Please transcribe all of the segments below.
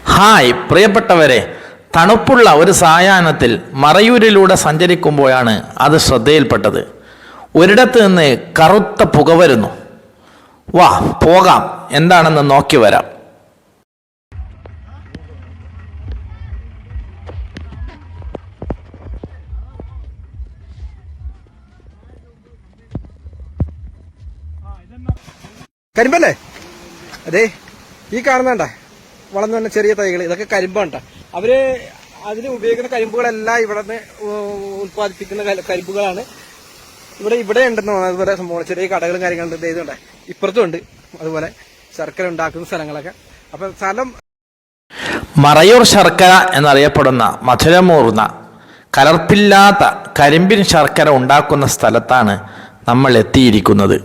Hi പ്രിയപ്പെട്ടവരെ തണുപ്പുള്ള ഒരു സായാഹ്നത്തിൽ മറയൂരിലൂടെ സഞ്ചരിക്കുമ്പോഴാണ് അത് ശ്രദ്ധയിൽപ്പെട്ടത്. ഒരിടത്ത് നിന്ന് കറുത്ത പുക വരുന്നു. വാ പോകാം. എന്താണെന്ന് നോക്കി വരാം. കരിമ്പല്ലേ? അതെ ഈ കാണുന്നണ്ട വളർന്നു വന്ന ചെറിയ തൈകൾ ഇതൊക്കെ കരിമ്പാണ്ട അവർ അതിന് ഉപയോഗിക്കുന്ന കരിമ്പുകളെല്ലാം ഇവിടെ നിന്ന് ഉത്പാദിപ്പിക്കുന്ന കരിമ്പുകളാണ്. ഇവിടെ ഇവിടെ ഉണ്ടെന്ന് അതുപോലെ സംഭവം ചെറിയ കടകളും കാര്യങ്ങളും ഇതുണ്ട് ഇപ്പുറത്തും ഉണ്ട്. അതുപോലെ ശർക്കര ഉണ്ടാക്കുന്ന സ്ഥലങ്ങളൊക്കെ. അപ്പൊ സ്ഥലം മറയൂർ ശർക്കര എന്നറിയപ്പെടുന്ന മധുരമൂർന്ന കലർപ്പില്ലാത്ത കരിമ്പിൻ ശർക്കര ഉണ്ടാക്കുന്ന സ്ഥലത്താണ് നമ്മൾ എത്തിയിരിക്കുന്നത്.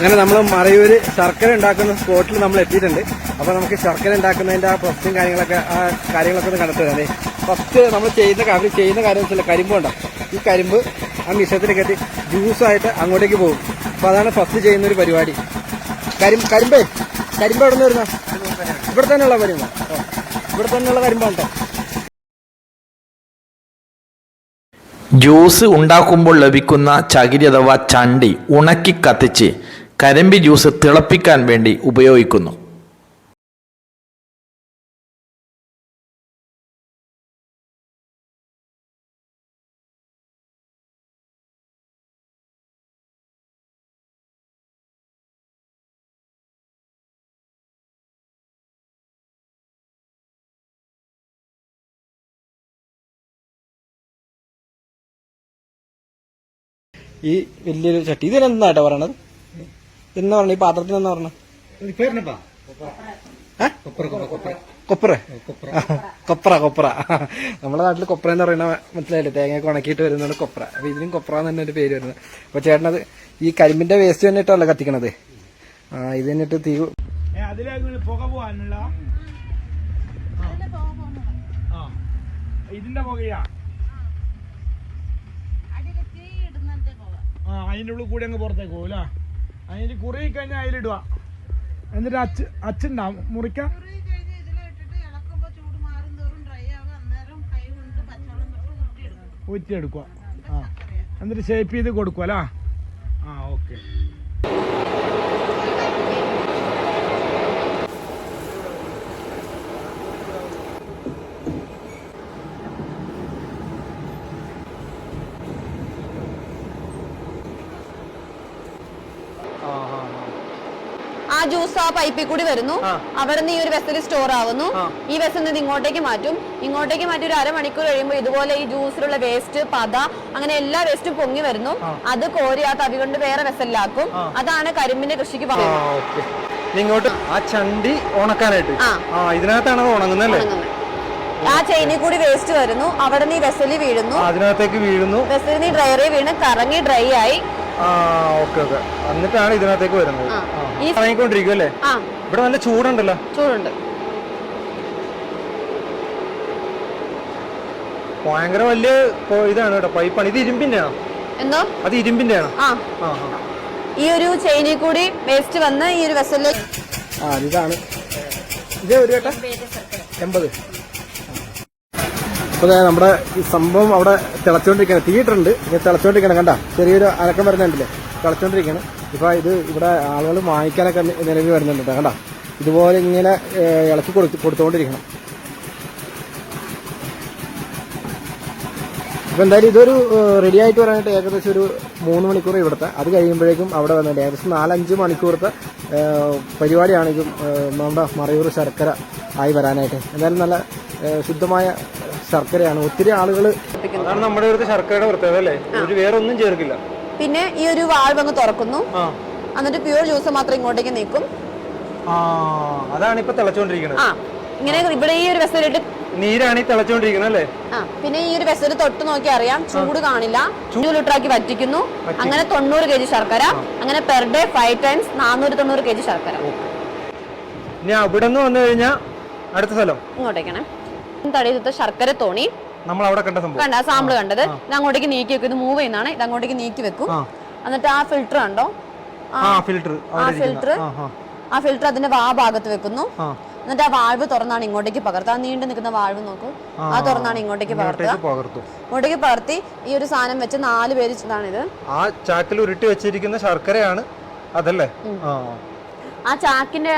അങ്ങനെ നമ്മൾ മറയൂര് ശർക്കര ഉണ്ടാക്കുന്ന സ്പോട്ടിൽ നമ്മൾ എത്തിയിട്ടുണ്ട്. അപ്പൊ നമുക്ക് ശർക്കര ഉണ്ടാക്കുന്നതിന്റെ ആ പ്രൊസസും കാര്യങ്ങളൊക്കെ ആ കാര്യങ്ങളൊക്കെ ഒന്ന് കണ്ടെത്തുക. അതെ ഫസ്റ്റ് നമ്മൾ ചെയ്യുന്ന കാര്യം ചെയ്യുന്ന കാര്യം വെച്ചാൽ കരിമ്പ് ഉണ്ടോ ഈ കരിമ്പ് ആ മിശ്രത്തിൽ കയറ്റി ജ്യൂസായിട്ട് അങ്ങോട്ടേക്ക് പോകും. അപ്പൊ അതാണ് ഫസ്റ്റ് ചെയ്യുന്ന ഒരു പരിപാടി. കരിമ്പ് കരിമ്പേ കരിമ്പ് എവിടെ നിന്ന് വരുന്ന? ഇവിടെ തന്നെയുള്ള കരിമ്പ്. ഇവിടെ തന്നെയുള്ള കരിമ്പാണ് ജ്യൂസ് ഉണ്ടാക്കുമ്പോൾ ലഭിക്കുന്ന ചകിരി അഥവാ ചണ്ടി ഉണക്കി കത്തിച്ച് കരിമ്പി ജ്യൂസ് തിളപ്പിക്കാൻ വേണ്ടി ഉപയോഗിക്കുന്നു. ഈ വലിയൊരു ചട്ടി. ഇതിനെന്താട്ടോ പറയണത്? എന്നാ പറഞ്ഞു ഈ പാത്രത്തിന് എന്ന് പറഞ്ഞു. കൊപ്ര കൊപ്ര കൊപ്ര. നമ്മുടെ നാട്ടിൽ കൊപ്ര എന്ന് പറയുന്ന മനസ്സിലായില്ലേ? തേങ്ങയൊക്കെ ഉണക്കിയിട്ട് വരുന്നതാണ് കൊപ്ര. അപ്പൊ ഇതിനും കൊപ്ര എന്ന് തന്നെ ഒരു പേര് വരുന്നത്. അപ്പൊ ചേട്ടനത് ഈ കരിമ്പിന്റെ വേസ്റ്റ് തന്നെ ഇട്ടല്ല കത്തിക്കണത്. ആ ഇത് തന്നിട്ട് തീ പുക പോവാനുള്ള ആ. ഇതിന്റെ പുകയാ? ആ അതിന്റെ ഉള്ളിൽ കൂടി അങ്ങ് പുറത്തേക്ക് പോകും അല്ലേ? അതിന് കുറി കഴിഞ്ഞാൽ അതിലിടുക എന്നിട്ട് അച്ഛ അച്ഛണ്ടാവും മുറിക്കാം. ഊറ്റിയെടുക്കുക. ആ. എന്നിട്ട് ഷേപ്പ് ചെയ്ത് കൊടുക്കുക അല്ലേ ആ ഓക്കെ ആ ജ്യൂസ് ആ പൈപ്പിൽ കൂടി വരുന്നു. അവിടെ നിന്ന് ഈ ഒരു വെസൽ സ്റ്റോർ ആവുന്നു. ഈ വെസൽ നിന്ന് ഇങ്ങോട്ടേക്ക് മാറ്റും. ഇങ്ങോട്ടേക്ക് മാറ്റി ഒരു അരമണിക്കൂർ കഴിയുമ്പോൾ ഇതുപോലെ ഈ ജ്യൂസിലുള്ള വേസ്റ്റ് പത അങ്ങനെ എല്ലാ വേസ്റ്റും പൊങ്ങി വരുന്നു. അത് കോരി ആ തവി കൊണ്ട് വേറെ വെസലിലാക്കും അതാണ് കരിമ്പിന്റെ കൃഷിക്ക് പറയുന്നത് ഇങ്ങോട്ട് ആ ചണ്ടി ഉണക്കാനായിട്ട്. ആ. ആ ഇതിനകത്താണ് ഉണങ്ങുന്നല്ലേ ആ ചെയിനിൽ കൂടി വേസ്റ്റ് വരുന്നു. അവിടെ ഈ വെസലി വീഴുന്നു. അതിനകത്തേക്ക് വീഴുന്നു. വെസലി നീ ഡ്രയറി വീണ് കറങ്ങി ഡ്രൈ ആയി. ആ ഓക്കെ ഓക്കെ. എന്നിട്ടാണ് ഇതിനകത്തേക്ക് വരുന്നത്. ഈ- ഇറങ്ങിക്കൊണ്ടിരിക്കും അല്ലേ? ആ. ഇവിടെ നല്ല ചൂടുണ്ടല്ലോ. ചൂടുണ്ട്. ഭയങ്കര വലിയ ഇതാണ് കേട്ടോ പൈപ്പാണ്. ഇത് ഇരുമ്പിന്റെ ആണോ എന്തോ? അത് ഇരുമ്പിന്റെ ആണോ ആ. ഈ ഒരു ചെയിനിൽ കൂടി വേസ്റ്റ് വന്ന് ഈ ഒരു വെസലിലേക്ക് ആ ഇതാണ്. ഇത് ഒരു കേട്ട എൺപത്. അപ്പൊ ദേ നമ്മുടെ ഈ സംഭവം അവിടെ തിളച്ചോണ്ടിരിക്കണം. തീയിട്ടുണ്ട്. ഇങ്ങനെ തിളച്ചോണ്ടിരിക്കണം കണ്ട? ചെറിയൊരു അലക്കം വരുന്നുണ്ടല്ലേ? തിളച്ചോണ്ടിരിക്കുകയാണ് ഇപ്പൊ ഇത് ഇവിടെ ആളുകൾ വാങ്ങിക്കാനൊക്കെ നിലവിൽ വരുന്നുണ്ട് കേട്ടോ. ഇതുപോലെ ഇങ്ങനെ ഇളക്കി കൊടുത്ത് കൊടുത്തുകൊണ്ടിരിക്കണം അപ്പൊ എന്തായാലും ഇതൊരു റെഡി ആയിട്ട് വരാനായിട്ട് ഏകദേശം ഒരു മൂന്ന് മണിക്കൂർ ഇവിടുത്തെ. അത് കഴിയുമ്പോഴേക്കും അവിടെ വന്നിട്ട് ഏകദേശം നാലഞ്ച് മണിക്കൂറത്തെ പരിപാടിയാണെങ്കിലും നമ്മുടെ മറയൂർ ശർക്കര ആയി വരാനായിട്ട്. എന്തായാലും നല്ല ശുദ്ധമായ ശർക്കരയാണ്. ഒത്തിരി ആളുകൾ അതാണ് നമ്മുടെ ഇവിടുത്തെ ശർക്കരയുടെ പ്രത്യേകത അല്ലേ? ഒരു വേറെ ഒന്നും ചേർക്കില്ല. പിന്നെ ഈ ഒരു വാൾവ് അങ്ങ് തുറക്കുന്നു. എന്നിട്ട് പ്യൂർ ജ്യൂസ് മാത്രം ഇങ്ങോട്ടേക്ക് നീക്കും. അതാണ് ഇപ്പൊ തിളച്ചോണ്ടിരിക്കുന്നത് ആ ഇങ്ങനെ ഇവിടെ ഈ ഒരു വെസലിട്ട് നീരാണ് തിളച്ചോണ്ടിരിക്കുന്നത് അല്ലേ? പിന്നെ ഈ ഒരു വെസൽ തൊട്ട് നോക്കി അറിയാം ചൂട് കാണില്ല. ചൂട് ലിറ്ററാക്കി വറ്റിക്കുന്നു. അങ്ങനെ തൊണ്ണൂറ് കെ ജി ശർക്കര അങ്ങനെ പെർ ഡേ ഫൈവ് ടൈംസ് നാനൂറ്റി തൊണ്ണൂറ് കെ ജി ശർക്കര ഇനി അവിടെ നിന്ന് വന്നു കഴിഞ്ഞാൽ അടുത്ത സ്ഥലം. ഇങ്ങോട്ടേക്കാണ്. തടിയത്തെ ശർക്കര തോണി. നമ്മൾ അവിടെ കണ്ട സംഭവം. കണ്ട സാമ്പിൾ കണ്ടത്. ഇത് അങ്ങോട്ടേക്ക് നീക്കി വെക്കും ഇത് മൂവ് ചെയ്യുന്നതാണ്. ഇത് അങ്ങോട്ടേക്ക് നീക്കി വെക്കും. എന്നിട്ട് ആ ഫിൽറ്റർ കണ്ടോ? ആ. ഫിൽറ്റർ ആ ഫിൽറ്റർ ആ ഫിൽറ്റർ അതിന്റെ വാ ഭാഗത്ത് വെക്കുന്നു. എന്നിട്ട് ആ വാൾവ് തുറന്നാണ് ഇങ്ങോട്ടേക്ക് പകർത്തുക. ആ നീണ്ടു നിൽക്കുന്ന വാൾവ് നോക്കൂ. ആ തുറന്നാണ് ഇങ്ങോട്ടേക്ക് പകർത്തുക. പകർത്തു. ഇങ്ങോട്ടേക്ക് പകർത്തി ഈ ഒരു സാധനം വെച്ച് നാല് പേര് ഇതാണിത്. ആ ചാക്കിൽ ഉരുട്ടി വെച്ചിരിക്കുന്ന ശർക്കരയാണ് അതല്ലേ? ആ ചാക്കിന്റെ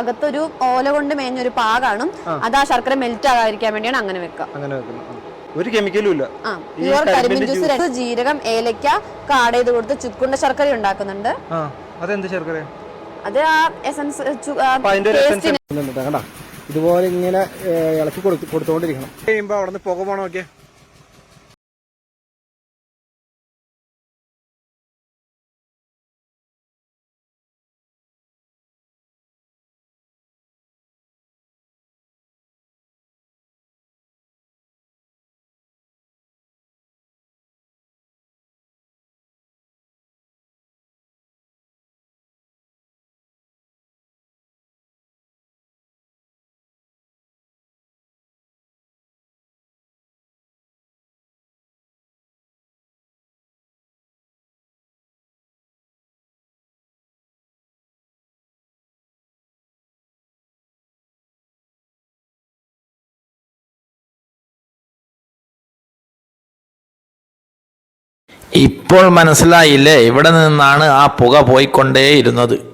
അകത്തൊരു ഓല കൊണ്ട് മേഞ്ഞൊരു പാ കാണും. അത് ആ ശർക്കര മെൽറ്റ് ആകാതിരിക്കാൻ വേണ്ടിയാണ് അങ്ങനെ വെക്കുക. അങ്ങനെ ഒരു കെമിക്കലും ഇല്ല. ആ. പ്യുവർ കരിമ്പിൻ ജ്യൂസ് രണ്ട് ജീരകം ഏലക്ക കാട് ചെയ്ത് കൊടുത്ത് ചുക്കുണ്ട ശർക്കര ഉണ്ടാക്കുന്നുണ്ട്. അതെന്ത് ശർക്കര? അത് ആ എസൻസ് ഇതുപോലെ ഇങ്ങനെ ഇളക്കി കൊടുത്തുകൊണ്ടിരിക്കണം കൊടുത്തോണ്ടിരിക്കണം. കഴിയുമ്പോ അവിടെ നിന്ന് പുക ഇപ്പോൾ മനസ്സിലായില്ലേ? ഇവിടെ നിന്നാണ് ആ പുക പോയിക്കൊണ്ടേയിരുന്നത്.